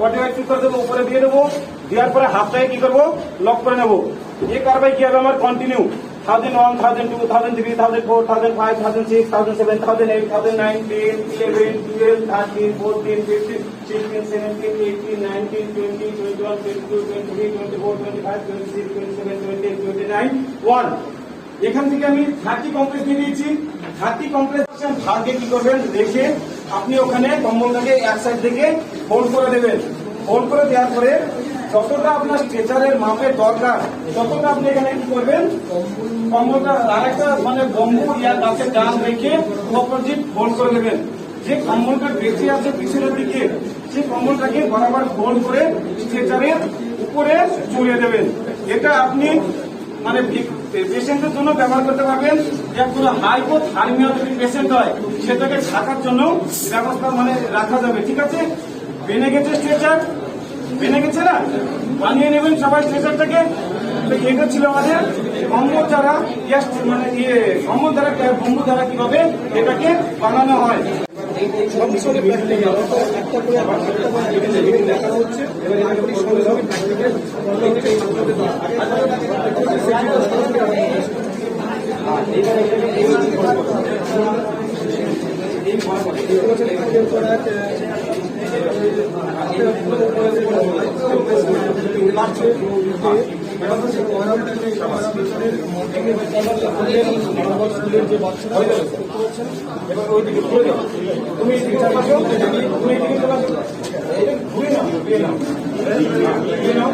Body উপরে দিয়ে দেবো, দেওয়ার পরে হাতটাকে কি করব? লক করে নেব। এই কারবাই কি হবে আমার? Continue thousand one thousand two thousand three thousand four thousand five thousand six thousand seven thousand eight thousand nine ten eleven twelve thirteen fourteen fifteen sixteen seventeen eighteen nineteen twenty twenty one twenty two twenty three twenty four twenty five twenty six twenty seven twenty eight twenty nine one এখান থেকে আমি thirty complex দিয়ে দিয়েছি thirty complex ভাগে কি করবেন? রেখে আপনি ওখানে কম্বলটাকে এক সাইড থেকে ফোল্ড করে দেবেন। ফোল্ড করে দেওয়ার পরে যতটা আপনার স্ট্রেচারের মাপের দরকার, ততটা আপনি এখানে কি করবেন? কম্বলটা আর একটা মানে বম্বু ইয়ার গাছের ডাল রেখে অপোজিট ফোল্ড করে দেবেন। যে কম্বলটা বেঁচে আছে পিছনের দিকে সেই কম্বলটাকে বরাবর ফোল্ড করে স্ট্রেচারের উপরে চড়িয়ে দেবেন। এটা আপনি মানে পেশেন্টের জন্য ব্যবহার করতে পারবেন একগুলো হাইপোথ হার্মিয়া যদি পেশেন্ট হয়, সেটাকে ঢাকার জন্য ব্যবস্থা মানে রাখা যাবে, ঠিক আছে? বেনে গেছে স্ট্রেচার বেনে গেছে না বানিয়ে নেবেন সবাই স্ট্রেচারটাকে এটা ছিল আমাদের অম্বর দ্বারা মানে ইয়ে অম্বর দ্বারা বম্বু দ্বারা কীভাবে এটাকে বানানো হয়। দেখা হচ্ছে। সঙ্গে সঙ্গে তুমি ঘুরে নাও ঘুরে নাও ঘুরে নাও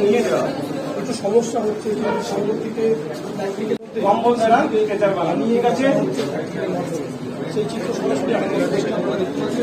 নিয়ে যাও একটু সমস্যা হচ্ছে যে সামনে থেকে কম্বল ছাড়া স্কেচার বানানো ঠিক আছে? সেই চিত্র সরাসরি আমাদের পাচ্ছি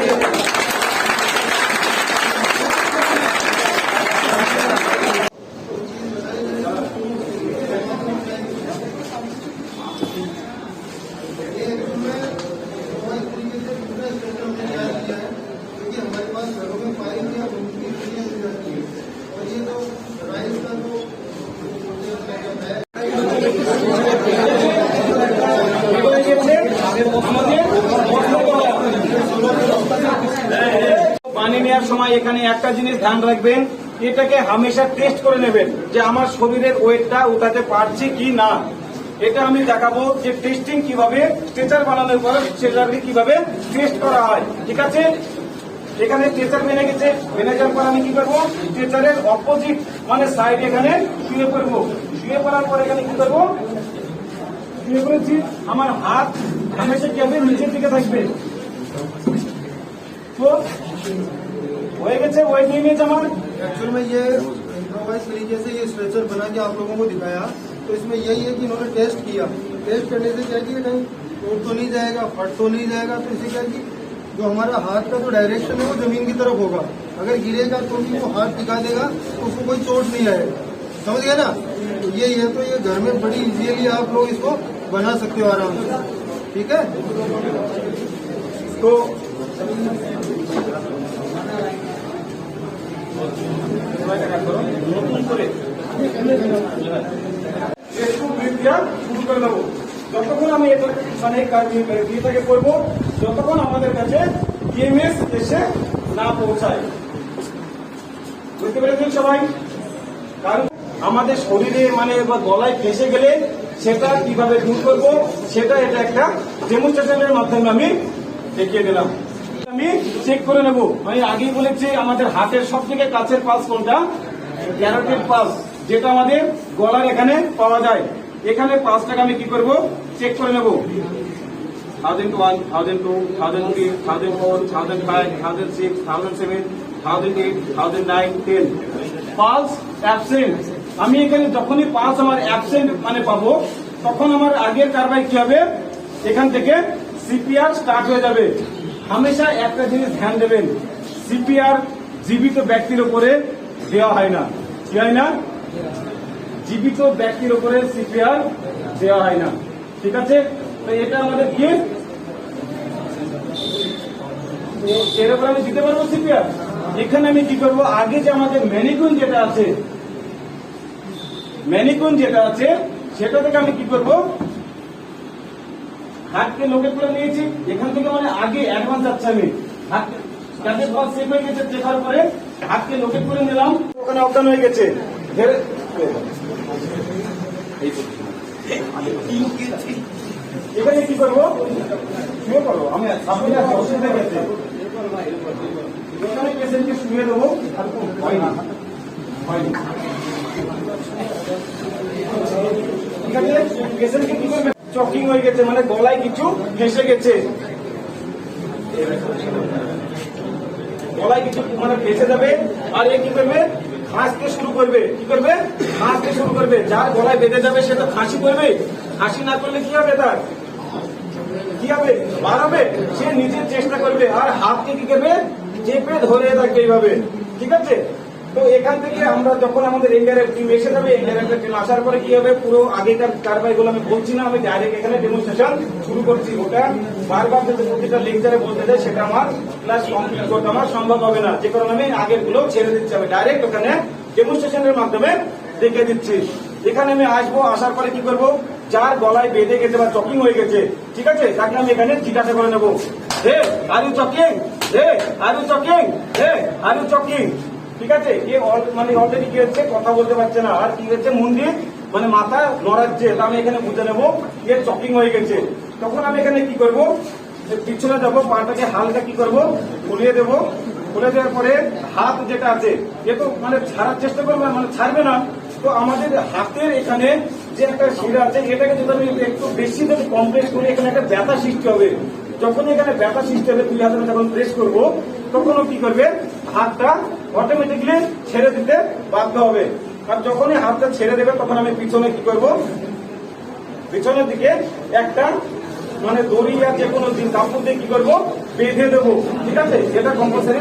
জিনিস ধ্যান রাখবেন, এটাকে হামেশা টেস্ট করে নেবেন যে আমার শরীরের ওয়েটটা উঠাতে পারছি কি না। এটা আমি দেখাবো যে টেস্টিং কীভাবে স্ট্রেচার বানানোর পর স্ট্রেচারকে কীভাবে টেস্ট করা হয়। ঠিক আছে? এখানে স্ট্রেচার বেনে গেছে। বেনে যাওয়ার পর আমি কি করব? স্ট্রেচারের অপোজিট মানে সাইড এখানে শুয়ে পড়ব। শুয়ে পড়ার পর এখানে কি করব? শুয়ে পড়েছি। আমার হাত হামেশা কি হবে? নিচের দিকে থাকবে। তো হয়ে গেছে ওয়েট নিয়ে নিয়েছে আমার एक्चुअल में ये इम्प्रोवाइज तरीके से ये स्ट्रेचर बना के आप लोगों को दिखाया तो इसमें यही है कि इन्होंने टेस्ट किया टेस्ट करने से क्या किया कहीं टूट तो नहीं जाएगा फट तो नहीं जाएगा तो इसे क्या कि जो हमारा हाथ का जो डायरेक्शन है वो जमीन की तरफ होगा अगर गिरेगा तो भी वो हाथ टिका देगा तो उसको कोई चोट नहीं आएगा समझ गए ना तो ये है तो ये घर में बड़ी इजीली आप लोग इसको बना सकते हो आराम से ठीक है তো নতুন করে করে আমি মানে যতক্ষণ আমাদের কাছে না পৌঁছায়। সবাই? কারণ আমাদের শরীরে মানে গলায় ফেসে গেলে সেটা কীভাবে দূর করব, সেটা এটা একটা ডেমনস্ট্রেশনের মাধ্যমে আমি দেখিয়ে দিলাম। আমি চেক করে নেব। আমি আগেই বলেছি আমাদের হাতের সব থেকে কাছের পাস কোনটা? ক্যারোটিড পাস যেটা আমাদের গলার এখানে পাওয়া যায়। এখানে পাসটাকে আমি কি করব? চেক করে নেব। Thousand one thousand two thousand three thousand four thousand five thousand six thousand seven thousand eight thousand nine ten pulse absent আমি এখানে যখনই পালস আমার অ্যাবসেন্ট মানে পাবো, তখন আমার আগের কারবাই কি হবে? এখান থেকে সিপিআর স্টার্ট হয়ে যাবে। হামেশা একটা জিনিস ধ্যান দেবেন সিপিআর জীবিত ব্যক্তির উপরে দেওয়া হয় না। কি হয় না? জীবিত ব্যক্তির উপরে সিপিআর দেওয়া হয় না। ঠিক আছে? তো এটা আমাদের কি? এর আমি দিতে পারব সিপিআর এখানে আমি কি করব? আগে যে আমাদের ম্যানিকুন যেটা আছে ম্যানিকুন যেটা আছে, সেটা থেকে আমি কি করব? হাতকে লোকেট করে নিয়েছি। এখান থেকে মানে আগে অ্যাডভান্স যাচ্ছে আমি। যাতে বল সেভ হয়ে গেছে চেকার পরে হাতকে লোকেট করে নিলাম। ওখানে অজ্ঞান হয়ে গেছে। এখানে কি করব? আমি এখানে পেশেন্টকে দেবো। আর হয়নি হয়নি ঠিক আছে? পেশেন্টকে কি করবে? চকিং হয়ে গেছে মানে গলায় কিছু ফেসে গেছে। গলায় কিছু মানে ফেসে যাবে, আর এ কি করবে? খাসতে শুরু করবে। কি করবে? খাসতে শুরু করবে। যার গলায় বেঁধে যাবে, সে তো খাসি করবে। খাসি না করলে কি হবে তার? কি হবে? বার হবে। সে নিজের চেষ্টা করবে। আর হাতকে কি করবে? চেপে ধরে থাকবে এইভাবে। ঠিক আছে? তো এখান থেকে আমরা যখন আমাদের ইন্ডিয়ার টিম এসে যাবে ইন্ডিয়ার টিম আসার পরে কি হবে? পুরো আগেকার কারবাই গুলো আমি বলছি না, আমি ডাইরেক্ট এখানে ডেমনস্ট্রেশন শুরু করছি। ওটা বারবার যদি প্রতিটা লেকচারে বলতে যাই সেটা আমার ক্লাস কমপ্লিট করতে আমার সম্ভব হবে না। যে কারণে আমি আগেরগুলো ছেড়ে দিচ্ছি। আমি ডাইরেক্ট ওখানে ডেমনস্ট্রেশনের মাধ্যমে দেখে দিচ্ছি। এখানে আমি আসব, আসার পরে কি করব? যার গলায় বেঁধে গেছে বা চকিং হয়ে গেছে, ঠিক আছে? তাকে আমি এখানে জিজ্ঞাসা করে নেব। Hey are you checking hey are you checking hey are you checking ঠিক আছে? অল- মানে অলরেডি কি হচ্ছে? কথা বলতে পারছে না। আর কি হচ্ছে? মুন্ডি মানে মাথা নড়াচ্ছে। তা আমি এখানে বুঝে নেব। এর চকিং হয়ে গেছে। তখন আমি এখানে কি করব? যে পিছনে যাব, পাটাকে হালকা কি করব? খুলিয়ে দেবো। খুলে দেওয়ার পরে হাত যেটা আছে, এ তো মানে ছাড়ার চেষ্টা করবে মানে ছাড়বে না। তো আমাদের হাতের এখানে যে একটা শিরা আছে, এটাকে যদি আমি একটু বেশি যদি কমপ্রেস করি, এখানে একটা ব্যথা সৃষ্টি হবে। যখন এখানে ব্যথা সৃষ্টি হবে, দুই হাতে যখন প্রেস করব, তখনও কি করবে? হাতটা অটোমেটিকলি ছেড়ে দিতে বাধ্য হবে। আর যখনই হাতটা ছেড়ে দেবে, তখন আমি পিছনে কি করব? পিছনের দিকে একটা মানে দড়ি আর যে কোনো দিন কাপড় দিয়ে কি করব? বেঁধে দেবো। ঠিক আছে? এটা কম্পালসারি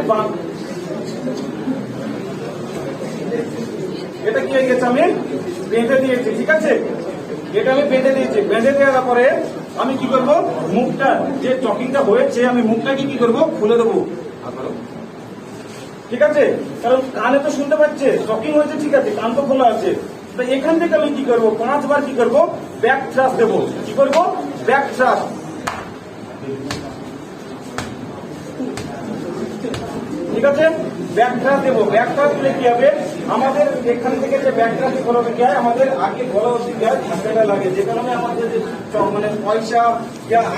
এটা কি হয়ে গেছে আমি? বেঁধে দিয়েছি, ঠিক আছে? এটা আমি বেঁধে দিয়েছি। বেঁধে দেওয়ার পরে আমি কি করব? মুখটা, যে চকিংটা হয়েছে, আমি মুখটাকে কি করব? খুলে দেবো। ঠিক আছে? কারণ কানে তো শুনতে পাচ্ছে শকিং হয়েছে, ঠিক আছে, কান তো খোলা আছে। তো এখান থেকে আমি কি করব? পাঁচবার কি করব? ব্যাক থ্রাস দেবো। কি করব? ব্যাক থ্রাস ঠিক আছে? ব্যাক থ্রাস দেবো। ব্যাক থ্রাস দিলে কি হবে? আমাদের এখান থেকে যে ব্যাক করা কি হয়? আমাদের আগে গলা অব্দি কি হয় ধাক্কাটা লাগে। যে কারণে আমাদের যে মানে পয়সা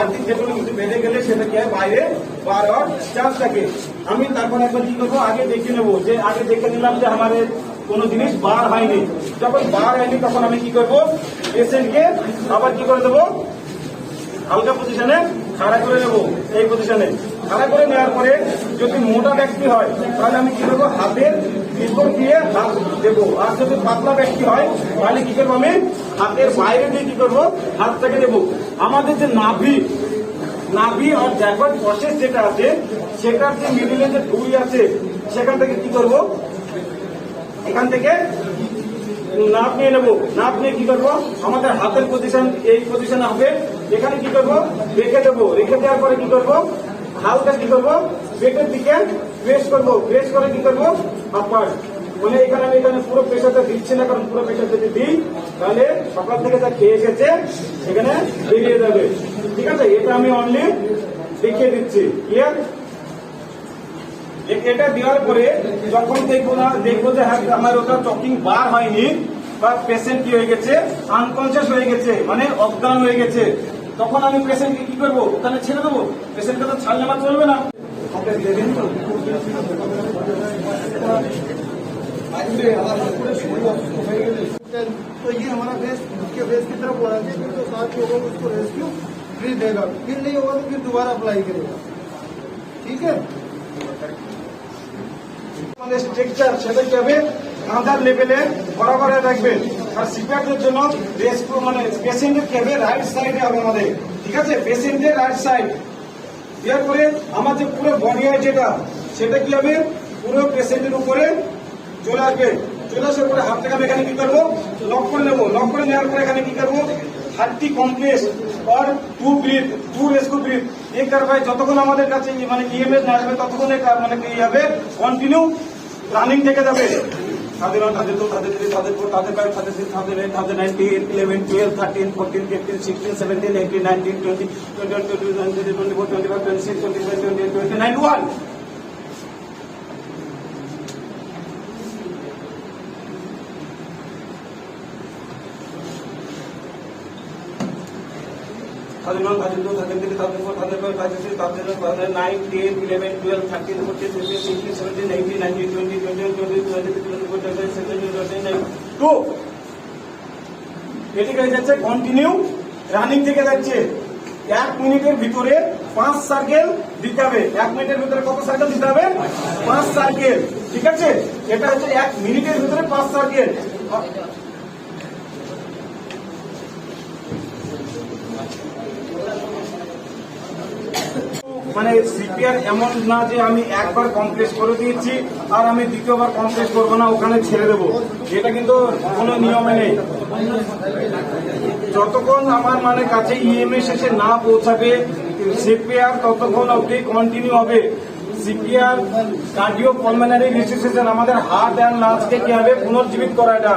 আর্থিক যে কোনো কিছু বেঁধে গেলে সেটা কি হয়? বাইরে বার হওয়ার চান্স থাকে। আমি তারপর একবার কি করব? আগে দেখে নেব যে, আগে দেখে নিলাম যে আমাদের কোনো জিনিস বার হয়নি। যখন বার হয়নি, তখন আমি কি করব? পেশেন্টকে আবার কি করে দেবো? হালকা পজিশনে খাড়া করে নেব, এই পজিশনে খাড়া করে নেওয়ার পরে যদি মোটা ব্যক্তি হয়, তাহলে আমি কি করব? হাতের ভিতর দিয়ে হাত দেবো। আর যদি পাতলা ব্যক্তি হয়, তাহলে কি করব আমি? হাতের বাইরে দিয়ে কি করব? হাতটাকে দেবো। আমাদের যে নাভি নাভি আর জ্যাকট প্রসেস যেটা আছে সেটার যে মিডিলে যে ডুই আছে, সেখান থেকে কি করব? এখান থেকে নাপ নিয়ে নেব। নাপ নিয়ে কি করব? আমাদের হাতের পজিশন এই পজিশন হবে। এখানে কি করব? রেখে দেবো। রেখে দেওয়ার পরে কি করব? হালকা কি করব? পেটের দিকে প্রেস করব। প্রেস করে কি করব? আপার মানে এখানে আমি এখানে পুরো প্রেশারটা দিচ্ছি না, কারণ পুরো প্রেশার যদি দিই, তাহলে সকাল থেকে যা খেয়ে এসেছে, সেখানে বেরিয়ে যাবে। ঠিক আছে? এটা আমি অনলি দেখিয়ে দিচ্ছি। ক্লিয়ার এটা দেওয়ার পরে যখন দেখবো না দেখবো যে হ্যাঁ আমার ওটা চকিং বার হয়নি বা পেশেন্ট কি হয়ে গেছে আনকনসিয়াস হয়ে গেছে মানে অজ্ঞান হয়ে গেছে তখন আমি পেশেন্টকে কি করবো ওখানে ছেড়ে দেবো পেশেন্টকে তো ছাড়লে আমার চলবে না ওকে, দিয়ে দিন তো। तो ये हमारा फेस उसके फेस की तरफ बढ़ा के फिर तो सात लोगों को उसको रेस्क्यू फ्री देगा फिर नहीं होगा तो फिर दोबारा अप्लाई करेगा ठीक है স্ট্রাকচার মানে হবে আমাদের। পরে বডি যেটা, সেটা কি হবে? পুরো পেশেন্টের উপরে চলে আসবে। চলে আসার পরে এখানে কি করব? লক করে নেব। লক করে নেওয়ার পরে এখানে কি করব? Thirty compress or two breath two rescue breath এই ভাই যতক্ষণ আমাদের কাছে মানে ইএমএস না আসবে, ততক্ষণে মানে কি হবে? কন্টিনিউ রানিং থেকে যাবে। তাদের ওয়ান তাদের টু তাদের তাদের ফোর তাদের five nine ten eleven twelve thirteen fourteen fifteen sixteen seventeen eighteen nineteen twenty twenty twenty twenty twenty twenty five six twenty nine one thousand one, thousand two, thousand three, thousand four, thousand five, thousand six, thousand seven, thousand nine, ten, eleven, twelve, thirteen, fourteen, fifteen, sixteen, seventeen, eighteen, nineteen, twenty, twenty-one, twenty-two, twenty-three, twenty-four, twenty-five, twenty-six, twenty-nine, two. এটি হয়ে যাচ্ছে continue running থেকে যাচ্ছে এক মিনিটের ভিতরে পাঁচ circle দিতে হবে এক মিনিটের ভিতরে কত সার্কেল দিতে হবে পাঁচ সার্কেল ঠিক আছে এটা হচ্ছে এক মিনিটের ভিতরে পাঁচ সার্কেল মানে সিপিআর এমন না যে আমি একবার কমপ্লেস করে দিয়েছি আর আমি দ্বিতীয়বার কমপ্লেস করব না, ওখানে ছেড়ে দেবো। এটা কিন্তু কোনো নিয়মে নেই। যতক্ষণ আমার মানে কাছে ইএমএ শেষে না পৌঁছাবে সিপিআর ততক্ষণ অবধি কন্টিনিউ হবে। সিপিআর কার্ডিও পলমেনারি রিসিসেশন আমাদের হার্ট অ্যান্ড লাঞ্চকে কি হবে পুনর্জীবিত করা এটা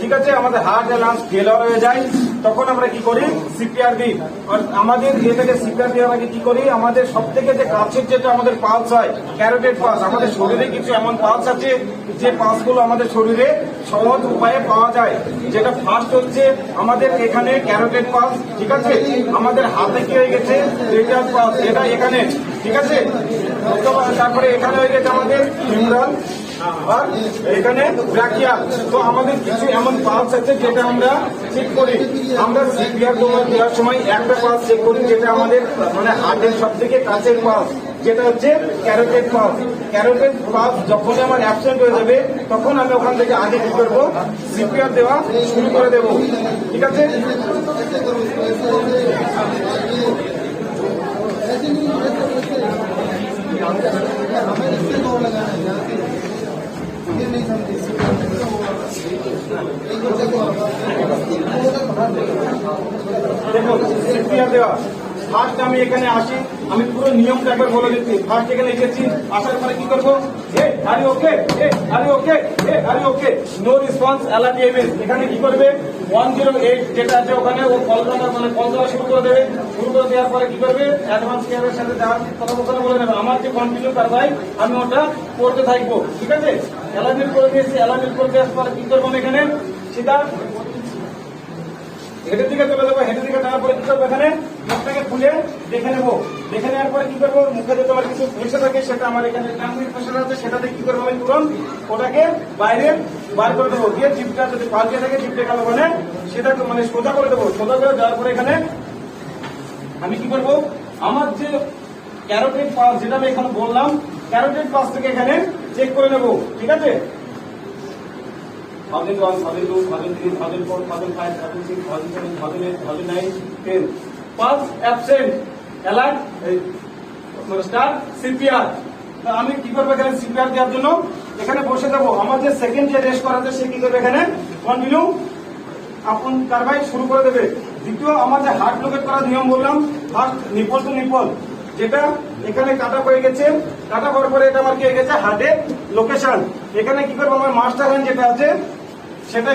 ঠিক আছে? আমাদের হার্ট অ্যান্ড লাঞ্চ ফেলার হয়ে যায়। তখন আমরা কি করি? সিপিআর দিই। আর আমাদের এটাকে সিপিআর দেওয়ার আগে কি করি? আমাদের সব থেকে যে কাছের যেটা আমাদের পালস হয় ক্যারোটেড পালস আমাদের শরীরে কিছু এমন পালস আছে যে পালসগুলো আমাদের শরীরে সহজ উপায়ে পাওয়া যায়। যেটা ফার্স্ট হচ্ছে আমাদের এখানে ক্যারোটেড পালস ঠিক আছে? আমাদের হাতে কি হয়ে গেছে? পালস এটা এখানে, ঠিক আছে? তারপরে এখানে হয়ে গেছে আমাদের ফিমরাল আর এখানে ব্র্যাকিয়াল তো আমাদের কিছু এমন পালস আছে যেটা আমরা চেক করি। আমরা সিপিআর তোমার দেওয়ার সময় একটা পালস চেক করি যেটা আমাদের মানে হার্টের সব থেকে কাছের পাস যেটা হচ্ছে ক্যারোটেড পাস ক্যারোটেড পাস যখন আমার অ্যাবসেন্ট হয়ে যাবে, তখন আমি ওখান থেকে আগে কি করব? সিপিআর দেওয়া শুরু করে দেব। ঠিক আছে? Thank you. ফার্স্ট আমি এখানে আসি, আমি পুরো নিয়মটা একবার বলে দিচ্ছি। ফার্স্ট এখানে এসেছি, আসার পরে কি করব? আরে ওকে আরে ওকে আরে okay. No response alert EMS এখানে কি করবে? ওয়ান জিরো এইট যেটা আছে ওখানে, ও কল করা মানে কল দেওয়া শুরু করে দেবে। শুরু করে দেওয়ার পরে কি করবে? অ্যাডভান্স কেয়ারের সাথে যাওয়ার কথা বলে নেবে। আমার যে কন্টিনিউ কারবাই আমি ওটা করতে থাকব। ঠিক আছে? অ্যালার্মিট করে দিয়েছি অ্যালার্মিট করে দেওয়ার পরে কি করব এখানে? সেটা হেঁটের দিকে চলে যাব হেঁটের দিকে টানার পরে কি করব এখানে? মুখটাকে খুলে দেখে নেব। দেখে নেওয়ার পরে কি করব? মুখে যে তোমার কিছু প্রেশার থাকে, সেটা আমার এখানে ট্রান্সমিট প্রেশার আছে, সেটাতে কি করব আমি তুরন্ত ওটাকে বাইরে বার করে দেবো। দিয়ে জিপটা যদি পাল্টে থাকে, জিপটে গেল মানে সেটাকে মানে সোজা করে দেবো। সোজা করে দেওয়ার পরে এখানে আমি কি করব? আমার যে ক্যারোটেড পাস, যেটা আমি এখানে বললাম ক্যারোটেড পাস থেকে এখানে চেক করে নেব, ঠিক আছে? ফাদেন ওয়ান ফাদেন টু থ্রি ফাদেন four ফাদেন five nine ten pass absent alert মানে স্টার সিপিআর আমি কি করব এখানে সিপিআর দেওয়ার জন্য? এখানে বসে দেবো আমার যে সেকেন্ড যে রেস্ট করাতে সে কি করবে এখানে? কন্টিনিউ আপন কারবাই শুরু করে দেবে। দ্বিতীয়, আমার যে হার্ট লোকেট করার নিয়ম বললাম ফার্স্ট নিপল টু নিপল যেটা এখানে কাটা হয়ে গেছে। কাটা হওয়ার পরে এটা আমার কি হয়ে গেছে? হার্টের লোকেশন। এখানে কি করব আমার মাস্টার হ্যান্ড যেটা আছে, সেটা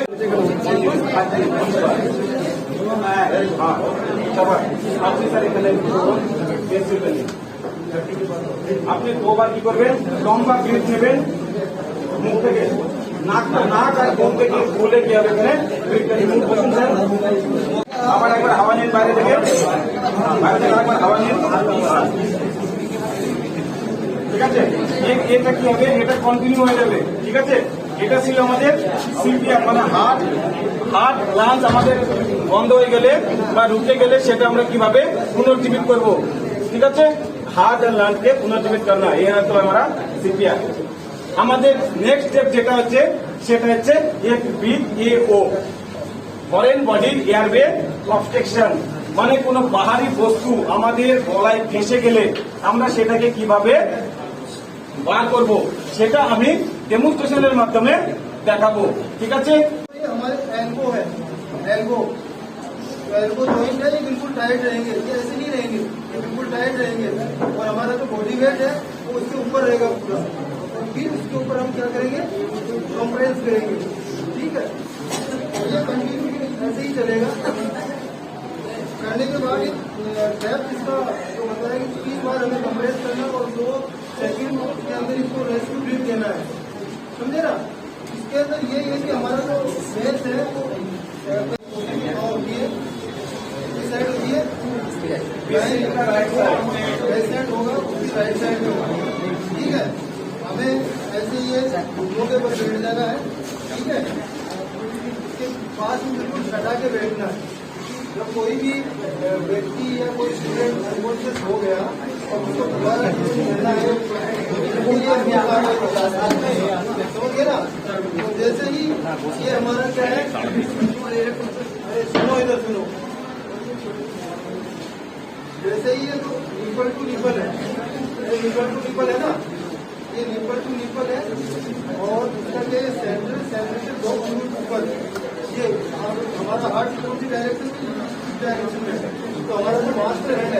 সবাই। আপনি দুবার কি করবেন? লম্বা ব্রিথ নেবেন, মুখ থেকে নাকটা নাক আর মুখ থেকে বলে কি হবে এখানে? আবার একবার হাওয়া নিন বাইরে থেকে। বাইরে থেকে একবার হাওয়া নিন। ঠিক আছে? এটা কি হবে? এটা কন্টিনিউ হয়ে যাবে। ঠিক আছে? এটা ছিল আমাদের সিপিআর মানে হার্ট হার্ট লাঞ্চ আমাদের বন্ধ হয়ে গেলে বা রুখে গেলে সেটা আমরা কীভাবে পুনর্জীবিত করব? ঠিক আছে? হার্ট আর লাঞ্চকে পুনর্জীবিত করনা এই হয়তো আমরা সিপিআর আমাদের নেক্সট স্টেপ যেটা হচ্ছে, সেটা হচ্ছে F B A O foreign বডির এয়ারওয়ে অবস্ট্রাকশন মানে কোনো বাহারি বস্তু আমাদের গলায় ফেসে গেলে আমরা সেটাকে কীভাবে বার করব সেটা আমি ডেমনস্ট্রেশনের মাধ্যমে দেখাবো ঠিক আছে ये हमारे एल्बो है एल्बो तो एल्बो जॉइंट है ये बिल्कुल टाइट रहेंगे ये ऐसे नहीं रहेंगे ये बिल्कुल टाइट रहेंगे और हमारा जो बॉडी वेट है वो उसके ऊपर रहेगा पूरा और फिर उसके ऊपर हम क्या करेंगे कंप्रेस करेंगे ठीक है और ये कंटिन्यू ऐसे ही चलेगा करने के बाद टैप इसका जो मतलब है कि तीन बार हमें कंप्रेस करना और दो सेकंड के अंदर इसको रेस्क्यू ब्रीथ देना है। समझे ना? इसके अंदर ये है कि हमारा जो फेस है वो और ये इस साइड होती है राइट साइड होगा उसकी राइट साइड में होगा। ठीक है? हमें ऐसे ये घुटनों के ऊपर बैठ जाना है ठीक है? इसके पास में बिल्कुल सटा के बैठना है। जब कोई भी व्यक्ति या कोई स्टूडेंट अनकॉन्शियस हो गया जैसे ही ये हमारा क्या है सुनो इधर सुनो जैसे ही ये तो निपल टू निपल है निपल टू निपल है ना ये निपल टू निपल है और इसका ये सेंटर सेंटर से दो मिनट ऊपर ये हमारा हार्ट कौन सी डायरेक्शन डायरेक्शन में है। तो हमारा जो मास्टर है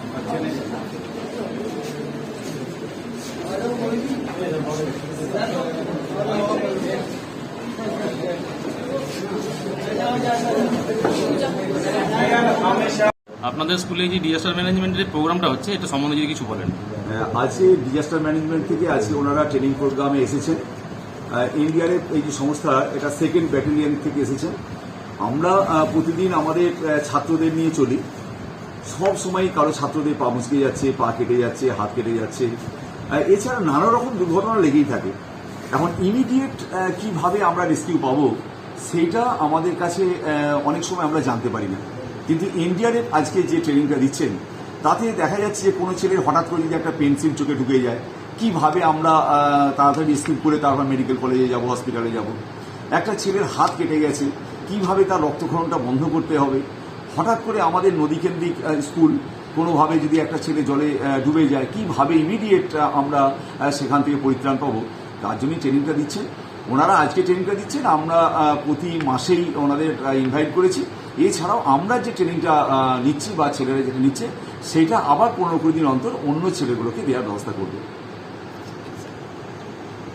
আপনাদের স্কুলে যে ডিজাস্টার ম্যানেজমেন্টের প্রোগ্রামটা হচ্ছে, এটা সম্বন্ধে যদি কিছু বলেন। আজকে ডিজাস্টার ম্যানেজমেন্ট থেকে আজকে ওনারা ট্রেনিং প্রোগ্রামে এসেছেন। এনডিআরএফ এই যে সংস্থা, এটা সেকেন্ড ব্যাটালিয়ন থেকে এসেছেন আমরা প্রতিদিন আমাদের ছাত্রদের নিয়ে চলি। সব সময় কারও ছাত্রদের পা মুচকে যাচ্ছে, পা কেটে যাচ্ছে, হাত কেটে যাচ্ছে। এছাড়া নানা রকম দুর্ঘটনা লেগেই থাকে। এখন ইমিডিয়েট কীভাবে আমরা রেস্কিউ পাবো, সেইটা আমাদের কাছে অনেক সময় আমরা জানতে পারি না। কিন্তু এনডিআরএফ আজকে যে ট্রেনিংটা দিচ্ছেন, তাতে দেখা যাচ্ছে যে কোনো ছেলের হঠাৎ করে যদি একটা পেন্সিল চোখে ঢুকে যায়, কীভাবে আমরা তাড়াতাড়ি স্কিপ করে তারপর মেডিকেল কলেজে যাব হসপিটালে যাব? একটা ছেলের হাত কেটে গেছে, কীভাবে তার রক্তক্ষরণটা বন্ধ করতে হবে? হঠাৎ করে আমাদের নদীকেন্দ্রিক স্কুল কোনোভাবে যদি একটা ছেলে জলে ডুবে যায়, কীভাবে ইমিডিয়েট আমরা সেখান থেকে পরিত্রাণ পাবো? তার জন্যই ট্রেনিংটা দিচ্ছেন ওনারা আজকে ট্রেনিংটা দিচ্ছেন, আমরা প্রতি মাসেই ওনাদের ইনভাইট করেছি। এছাড়াও আমরা যে ট্রেনিংটা নিচ্ছি বা ছেলেরা যেটা নিচ্ছে, সেটা আবার পনেরো কুড়ি দিন অন্তর অন্য ছেলেগুলোকে দেওয়ার ব্যবস্থা করবে।